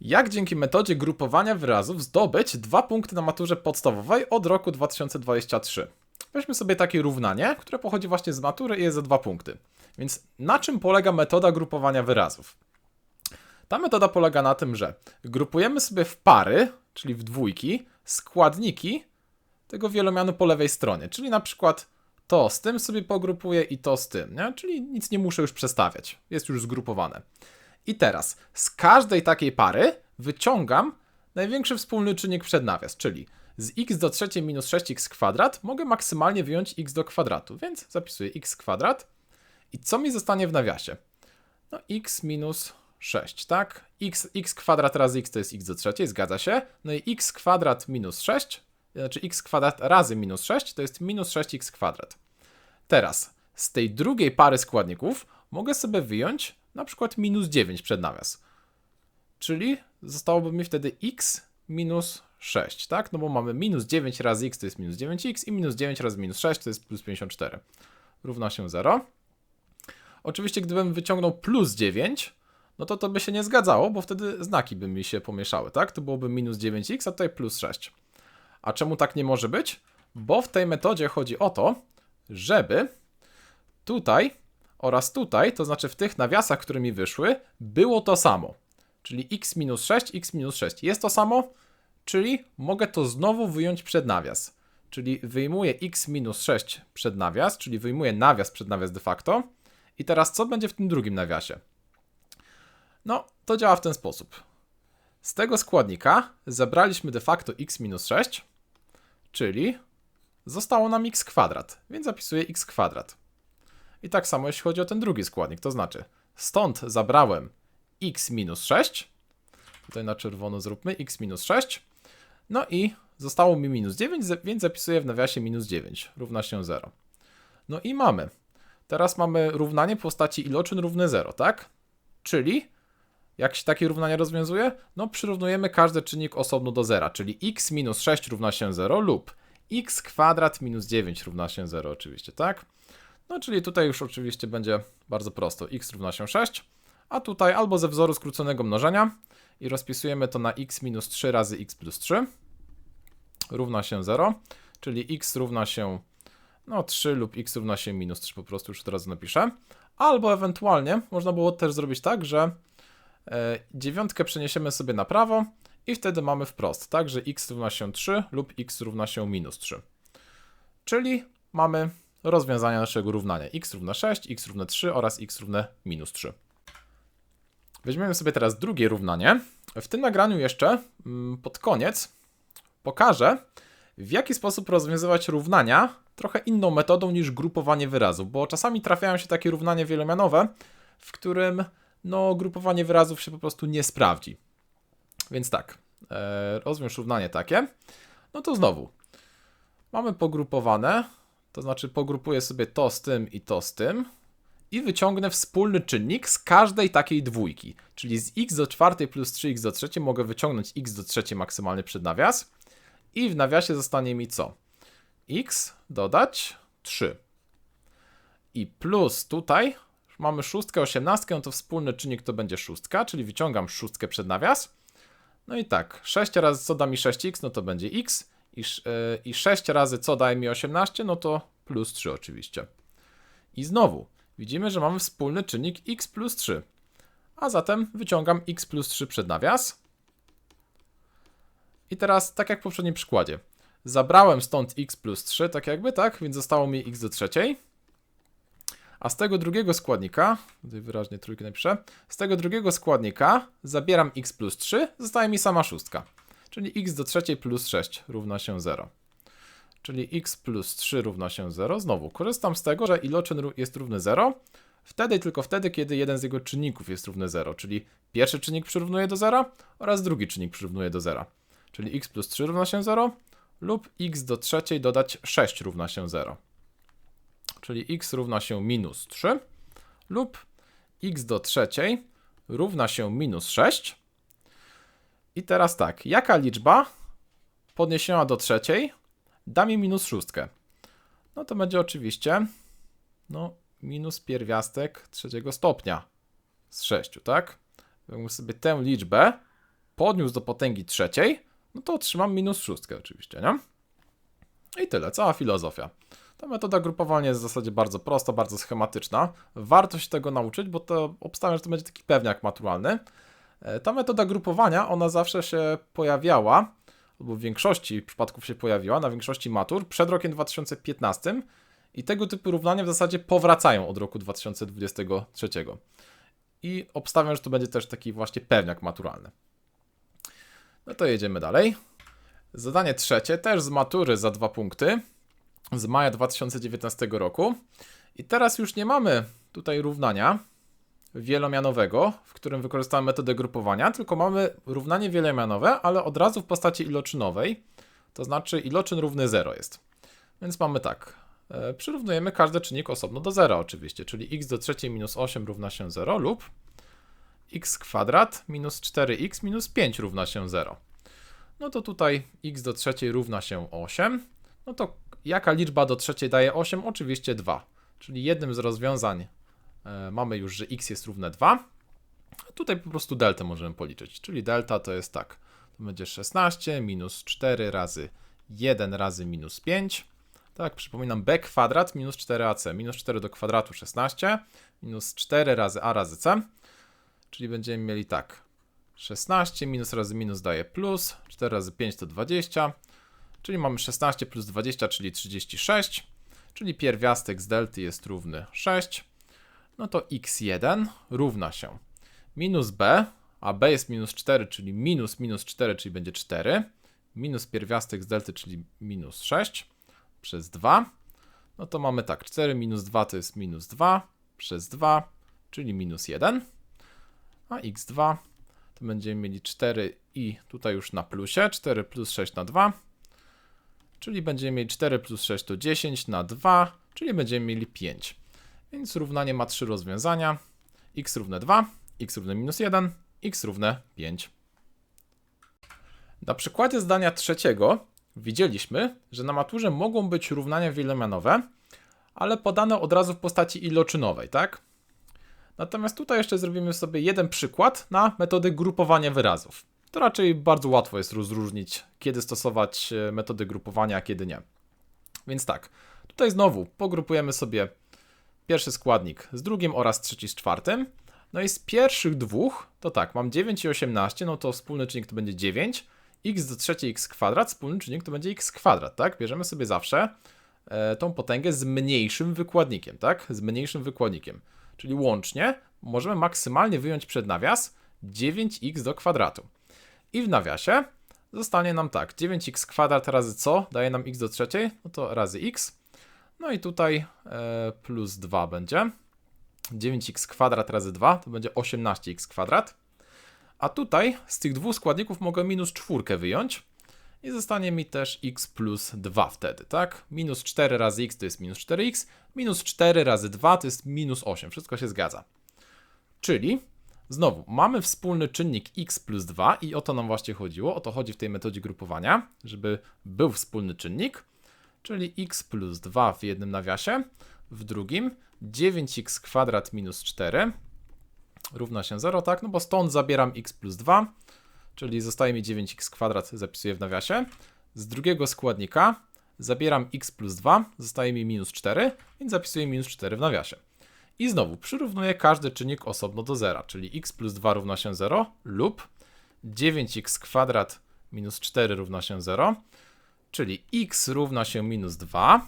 Jak dzięki metodzie grupowania wyrazów zdobyć dwa punkty na maturze podstawowej od roku 2023? Weźmy sobie takie równanie, które pochodzi właśnie z matury i jest za dwa punkty. Więc na czym polega metoda grupowania wyrazów? Ta metoda polega na tym, że grupujemy sobie w pary, czyli w dwójki, składniki tego wielomianu po lewej stronie, czyli na przykład to z tym sobie pogrupuję i to z tym, nie? czyli nic nie muszę już przestawiać, jest już zgrupowane. I teraz z każdej takiej pary wyciągam największy wspólny czynnik przed nawias, czyli z x do trzeciej minus 6x kwadrat mogę maksymalnie wyjąć x do kwadratu, więc zapisuję x kwadrat. I co mi zostanie w nawiasie? No x minus 6, tak? x, x kwadrat razy x to jest x do trzeciej, zgadza się. No i x kwadrat minus 6, znaczy x kwadrat razy minus 6 to jest minus 6x kwadrat. Teraz z tej drugiej pary składników mogę sobie wyjąć na przykład minus 9 przed nawias. Czyli zostałoby mi wtedy x minus 6, tak? No bo mamy minus 9 razy x to jest minus 9x i minus 9 razy minus 6 to jest plus 54. Równa się 0. Oczywiście gdybym wyciągnął plus 9, no to to by się nie zgadzało, bo wtedy znaki by mi się pomieszały, tak? To byłoby minus 9x, a tutaj plus 6. A czemu tak nie może być? Bo w tej metodzie chodzi o to, żeby tutaj oraz tutaj, to znaczy w tych nawiasach, które mi wyszły, było to samo. Czyli x minus 6, x minus 6 jest to samo, czyli mogę to znowu wyjąć przed nawias. Czyli wyjmuję x minus 6 przed nawias, czyli wyjmuję nawias przed nawias de facto. I teraz co będzie w tym drugim nawiasie? No, to działa w ten sposób. Z tego składnika zabraliśmy de facto x minus 6, czyli zostało nam x kwadrat, więc zapisuję x kwadrat. I tak samo jeśli chodzi o ten drugi składnik, to znaczy stąd zabrałem x minus 6, tutaj na czerwono zróbmy x minus 6, no i zostało mi minus 9, więc zapisuję w nawiasie minus 9, równa się 0. No i mamy. Teraz mamy równanie w postaci iloczyn równy 0, tak? Czyli jak się takie równanie rozwiązuje? No przyrównujemy każdy czynnik osobno do zera, czyli x minus 6 równa się 0 lub x kwadrat minus 9 równa się 0 oczywiście, tak? No czyli tutaj już oczywiście będzie bardzo prosto. x równa się 6, a tutaj albo ze wzoru skróconego mnożenia i rozpisujemy to na x minus 3 razy x plus 3 równa się 0, czyli x równa się no 3 lub x równa się minus 3 po prostu już od razu napiszę. Albo ewentualnie można było też zrobić tak, że e, dziewiątkę przeniesiemy sobie na prawo i wtedy mamy wprost, tak, że x równa się 3 lub x równa się minus 3. Czyli mamy rozwiązania naszego równania x równa 6, x równa 3 oraz x równa minus 3. Weźmiemy sobie teraz drugie równanie. W tym nagraniu jeszcze mm, pod koniec pokażę, w jaki sposób rozwiązywać równania trochę inną metodą niż grupowanie wyrazów, bo czasami trafiają się takie równania wielomianowe, w którym no, grupowanie wyrazów się po prostu nie sprawdzi. Więc tak, e, rozwiąż równanie takie. No to znowu, mamy pogrupowane, to znaczy pogrupuję sobie to z tym i to z tym i wyciągnę wspólny czynnik z każdej takiej dwójki. Czyli z x do czwartej plus 3x do trzeciej mogę wyciągnąć x do trzeciej maksymalny przed nawias i w nawiasie zostanie mi co? x dodać 3. I plus tutaj mamy szóstkę, osiemnastkę, no to wspólny czynnik to będzie szóstka, czyli wyciągam szóstkę przed nawias. No i tak, 6 razy co da mi 6x, no to będzie x i, yy, i 6 razy co daje mi 18, no to plus 3 oczywiście. I znowu, widzimy, że mamy wspólny czynnik x plus 3. A zatem wyciągam x plus 3 przed nawias. I teraz, tak jak w poprzednim przykładzie, zabrałem stąd x plus 3, tak jakby, tak? Więc zostało mi x do trzeciej. A z tego drugiego składnika, tutaj wyraźnie trójkę napiszę, z tego drugiego składnika zabieram x plus 3, zostaje mi sama szóstka. Czyli x do trzeciej plus 6 równa się 0. Czyli x plus 3 równa się 0. Znowu korzystam z tego, że iloczyn jest równy 0. Wtedy tylko wtedy, kiedy jeden z jego czynników jest równy 0. Czyli pierwszy czynnik przyrównuje do 0 oraz drugi czynnik przyrównuje do 0. Czyli x plus 3 równa się 0 lub x do trzeciej dodać 6 równa się 0. Czyli x równa się minus 3 lub x do trzeciej równa się minus 6. I teraz tak, jaka liczba podniesiona do trzeciej da mi minus szóstkę? No to będzie oczywiście no, minus pierwiastek trzeciego stopnia z 6, tak? Jakbym sobie tę liczbę podniósł do potęgi trzeciej, no to otrzymam minus szóstkę oczywiście, nie? I tyle, cała filozofia. Ta metoda grupowania jest w zasadzie bardzo prosta, bardzo schematyczna. Warto się tego nauczyć, bo to obstawiam, że to będzie taki pewniak maturalny. E, ta metoda grupowania, ona zawsze się pojawiała, albo w większości przypadków się pojawiła, na większości matur, przed rokiem 2015 i tego typu równania w zasadzie powracają od roku 2023. I obstawiam, że to będzie też taki właśnie pewniak maturalny. No to jedziemy dalej. Zadanie trzecie, też z matury za dwa punkty, z maja 2019 roku. I teraz już nie mamy tutaj równania wielomianowego, w którym wykorzystamy metodę grupowania, tylko mamy równanie wielomianowe, ale od razu w postaci iloczynowej, to znaczy iloczyn równy 0 jest. Więc mamy tak, e, przyrównujemy każdy czynnik osobno do 0 oczywiście, czyli x do trzeciej minus 8 równa się 0 lub x kwadrat minus 4x minus 5 równa się 0. No to tutaj x do trzeciej równa się 8. No to jaka liczba do trzeciej daje 8? Oczywiście 2. Czyli jednym z rozwiązań mamy już, że x jest równe 2. A tutaj po prostu deltę możemy policzyć. Czyli delta to jest tak. To będzie 16 minus 4 razy 1 razy minus 5. Tak, przypominam, b kwadrat minus 4ac. Minus 4 do kwadratu 16, minus 4 razy a razy c. Czyli będziemy mieli tak. 16 minus razy minus daje plus, 4 razy 5 to 20, czyli mamy 16 plus 20, czyli 36, czyli pierwiastek z delty jest równy 6, no to x1 równa się. Minus b, a b jest minus 4, czyli minus minus 4, czyli będzie 4, minus pierwiastek z delty, czyli minus 6 przez 2, no to mamy tak, 4 minus 2 to jest minus 2 przez 2, czyli minus 1, a x2 to będziemy mieli 4 i tutaj już na plusie, 4 plus 6 na 2, czyli będziemy mieli 4 plus 6 to 10 na 2, czyli będziemy mieli 5. Więc równanie ma trzy rozwiązania. x równe 2, x równe minus 1, x równe 5. Na przykładzie zdania trzeciego widzieliśmy, że na maturze mogą być równania wielomianowe, ale podane od razu w postaci iloczynowej, tak? Natomiast tutaj jeszcze zrobimy sobie jeden przykład na metody grupowania wyrazów. To raczej bardzo łatwo jest rozróżnić, kiedy stosować e, metody grupowania, a kiedy nie. Więc tak, tutaj znowu pogrupujemy sobie pierwszy składnik z drugim oraz trzeci z czwartym. No i z pierwszych dwóch, to tak, mam 9 i 18, no to wspólny czynnik to będzie 9. x do trzeciej x kwadrat, wspólny czynnik to będzie x kwadrat, tak? Bierzemy sobie zawsze e, tą potęgę z mniejszym wykładnikiem, tak? Z mniejszym wykładnikiem. Czyli łącznie możemy maksymalnie wyjąć przed nawias 9x do kwadratu. I w nawiasie zostanie nam tak, 9x kwadrat razy co daje nam x do trzeciej, no to razy x. No i tutaj e, plus 2 będzie. 9x kwadrat razy 2 to będzie 18x kwadrat. A tutaj z tych dwóch składników mogę minus czwórkę wyjąć. I zostanie mi też x plus 2 wtedy, tak? Minus 4 razy x to jest minus 4x, minus 4 razy 2 to jest minus 8. Wszystko się zgadza. Czyli znowu mamy wspólny czynnik x plus 2 i o to nam właśnie chodziło. O to chodzi w tej metodzie grupowania, żeby był wspólny czynnik, czyli x plus 2 w jednym nawiasie, w drugim 9x kwadrat minus 4 równa się 0, tak? No bo stąd zabieram x plus 2 czyli zostaje mi 9x kwadrat, zapisuję w nawiasie. Z drugiego składnika zabieram x plus 2, zostaje mi minus 4, więc zapisuję minus 4 w nawiasie. I znowu przyrównuję każdy czynnik osobno do zera, czyli x plus 2 równa się 0 lub 9x kwadrat minus 4 równa się 0, czyli x równa się minus 2,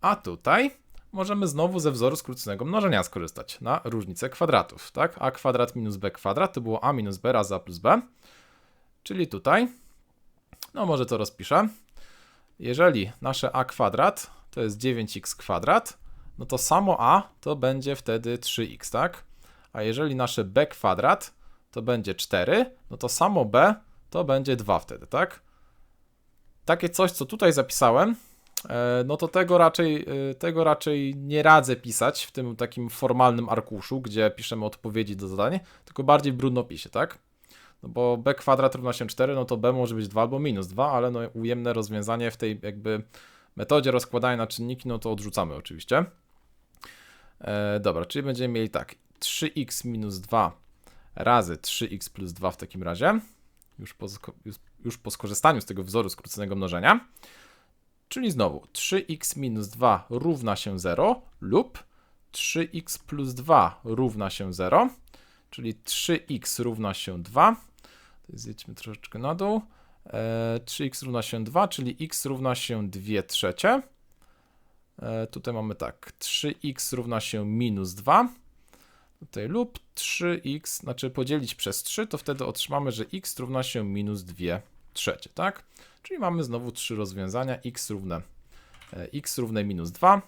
a tutaj możemy znowu ze wzoru skróconego mnożenia skorzystać na różnicę kwadratów, tak? a kwadrat minus b kwadrat to było a minus b razy a plus b, Czyli tutaj, no może to rozpiszę. Jeżeli nasze a kwadrat to jest 9x kwadrat, no to samo a to będzie wtedy 3x, tak? A jeżeli nasze b kwadrat to będzie 4, no to samo b to będzie 2 wtedy, tak? Takie coś, co tutaj zapisałem, e, no to tego raczej, e, tego raczej nie radzę pisać w tym takim formalnym arkuszu, gdzie piszemy odpowiedzi do zadań, tylko bardziej w brudnopisie, tak? No bo b kwadrat równa się 4, no to b może być 2 albo minus 2, ale no ujemne rozwiązanie w tej jakby metodzie rozkładania na czynniki, no to odrzucamy oczywiście. E, dobra, czyli będziemy mieli tak, 3x minus 2 razy 3x plus 2 w takim razie. już po, już, już po skorzystaniu z tego wzoru skróconego mnożenia. Czyli znowu 3x minus 2 równa się 0 lub 3x plus 2 równa się 0, czyli 3x równa się 2. Zjedźmy troszeczkę na dół. E, 3x równa się 2, czyli x równa się 2 trzecie. E, tutaj mamy tak, 3x równa się minus 2. Tutaj lub 3x, znaczy podzielić przez 3, to wtedy otrzymamy, że x równa się minus 2 trzecie, tak? Czyli mamy znowu trzy rozwiązania, x równe e, x równe minus 2,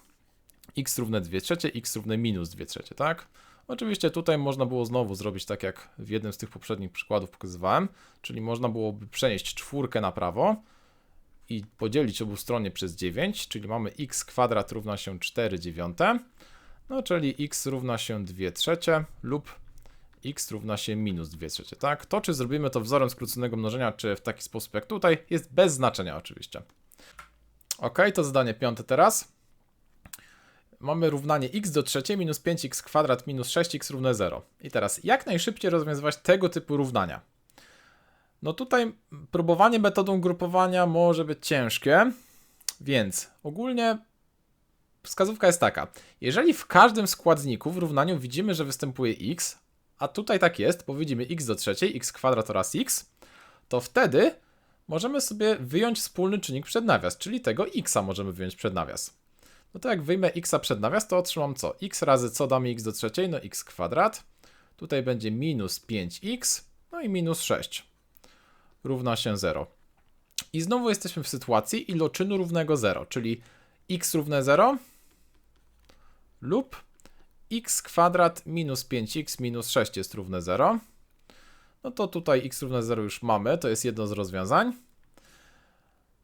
x równe 2 trzecie, x równe minus 2 trzecie, tak? Oczywiście tutaj można było znowu zrobić tak jak w jednym z tych poprzednich przykładów pokazywałem, czyli można byłoby przenieść czwórkę na prawo i podzielić obustronnie przez 9, czyli mamy x kwadrat równa się 4 dziewiąte, no czyli x równa się 2 trzecie lub x równa się minus 2 trzecie, tak? To, czy zrobimy to wzorem skróconego mnożenia, czy w taki sposób jak tutaj, jest bez znaczenia oczywiście. Ok, to zadanie piąte teraz. Mamy równanie x do trzeciej minus 5x kwadrat minus 6x równe 0. I teraz, jak najszybciej rozwiązywać tego typu równania? No tutaj próbowanie metodą grupowania może być ciężkie, więc ogólnie wskazówka jest taka. Jeżeli w każdym składniku w równaniu widzimy, że występuje x, a tutaj tak jest, bo widzimy x do trzeciej, x kwadrat oraz x, to wtedy możemy sobie wyjąć wspólny czynnik przed nawias, czyli tego x możemy wyjąć przed nawias. No to jak wyjmę x przed nawias, to otrzymam co? x razy co damy x do trzeciej? No x kwadrat. Tutaj będzie minus 5x, no i minus 6 równa się 0. I znowu jesteśmy w sytuacji iloczynu równego 0, czyli x równe 0 lub x kwadrat minus 5x minus 6 jest równe 0. No to tutaj x równe 0 już mamy, to jest jedno z rozwiązań.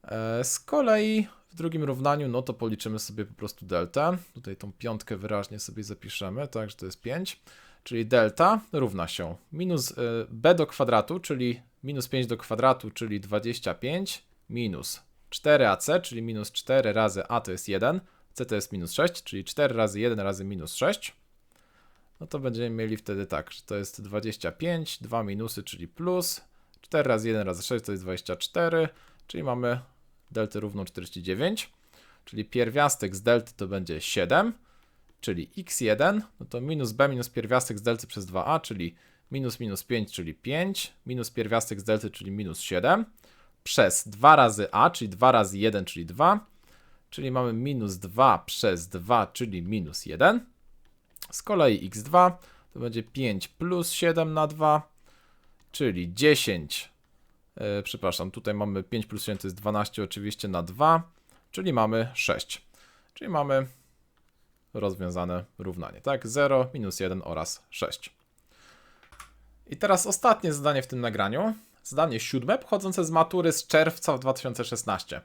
E, z kolei w drugim równaniu, no to policzymy sobie po prostu delta. Tutaj tą piątkę wyraźnie sobie zapiszemy, tak, że to jest 5. Czyli delta równa się minus e, b do kwadratu, czyli minus 5 do kwadratu, czyli 25, minus 4ac, czyli minus 4 razy a to jest 1, c to jest minus 6, czyli 4 razy 1 razy minus 6. No to będziemy mieli wtedy tak, że to jest 25, 2 minusy, czyli plus, 4 razy 1 razy 6 to jest 24, czyli mamy deltę równą 49, czyli pierwiastek z delty to będzie 7, czyli x1, no to minus b minus pierwiastek z delty przez 2a, czyli minus minus 5, czyli 5, minus pierwiastek z delty, czyli minus 7, przez 2 razy a, czyli 2 razy 1, czyli 2, czyli mamy minus 2 przez 2, czyli minus 1. Z kolei x2 to będzie 5 plus 7 na 2, czyli 10, yy, przepraszam, tutaj mamy 5 plus 7 to jest 12 oczywiście na 2, czyli mamy 6. Czyli mamy rozwiązane równanie, tak? 0, minus 1 oraz 6. I teraz ostatnie zadanie w tym nagraniu. Zadanie siódme, pochodzące z matury z czerwca 2016.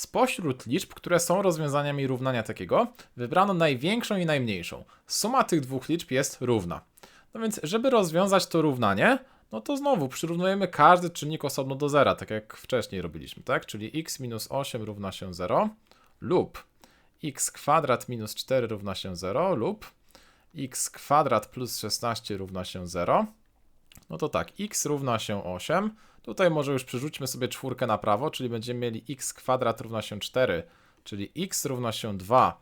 Spośród liczb, które są rozwiązaniami równania takiego, wybrano największą i najmniejszą. Suma tych dwóch liczb jest równa. No więc, żeby rozwiązać to równanie, no to znowu przyrównujemy każdy czynnik osobno do zera, tak jak wcześniej robiliśmy, tak? Czyli x minus 8 równa się 0 lub x kwadrat minus 4 równa się 0 lub x kwadrat plus 16 równa się 0. No to tak, x równa się 8. Tutaj może już przerzućmy sobie czwórkę na prawo, czyli będziemy mieli x kwadrat równa się 4, czyli x równa się 2.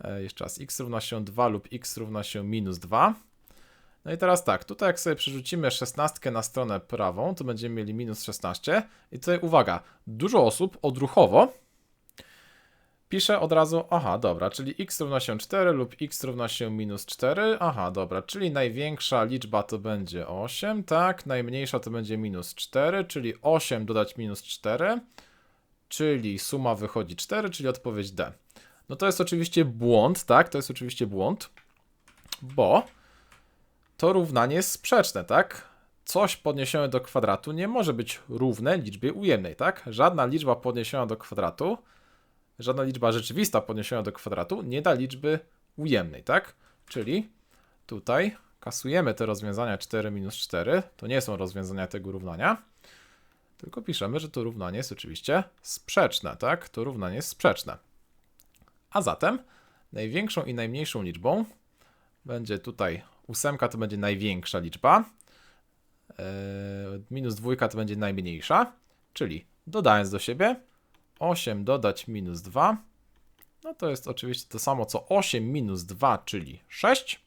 E, jeszcze raz, x równa się 2 lub x równa się minus 2. No i teraz tak, tutaj jak sobie przerzucimy 16 na stronę prawą, to będziemy mieli minus 16. I tutaj uwaga, dużo osób odruchowo pisze od razu, aha, dobra, czyli x równa się 4 lub x równa się minus 4, aha, dobra, czyli największa liczba to będzie 8, tak, najmniejsza to będzie minus 4, czyli 8 dodać minus 4, czyli suma wychodzi 4, czyli odpowiedź D. No to jest oczywiście błąd, tak, to jest oczywiście błąd, bo to równanie jest sprzeczne, tak? Coś podniesione do kwadratu nie może być równe liczbie ujemnej, tak? Żadna liczba podniesiona do kwadratu żadna liczba rzeczywista podniesiona do kwadratu nie da liczby ujemnej, tak? Czyli tutaj kasujemy te rozwiązania 4 minus 4, to nie są rozwiązania tego równania, tylko piszemy, że to równanie jest oczywiście sprzeczne, tak? To równanie jest sprzeczne. A zatem największą i najmniejszą liczbą będzie tutaj ósemka to będzie największa liczba, e, minus dwójka to będzie najmniejsza, czyli dodając do siebie 8 dodać minus 2, no to jest oczywiście to samo co 8 minus 2, czyli 6,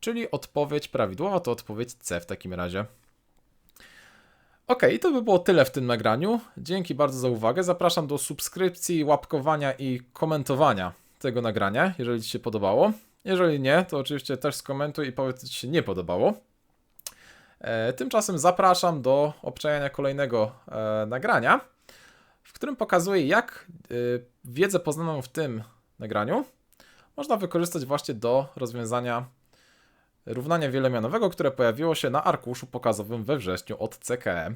czyli odpowiedź prawidłowa to odpowiedź C w takim razie. Ok, to by było tyle w tym nagraniu. Dzięki bardzo za uwagę. Zapraszam do subskrypcji, łapkowania i komentowania tego nagrania, jeżeli Ci się podobało. Jeżeli nie, to oczywiście też skomentuj i powiedz, co Ci się nie podobało. E, tymczasem zapraszam do obczajania kolejnego e, nagrania, w którym pokazuję, jak e, wiedzę poznaną w tym nagraniu można wykorzystać właśnie do rozwiązania równania wielomianowego, które pojawiło się na arkuszu pokazowym we wrześniu od CKE.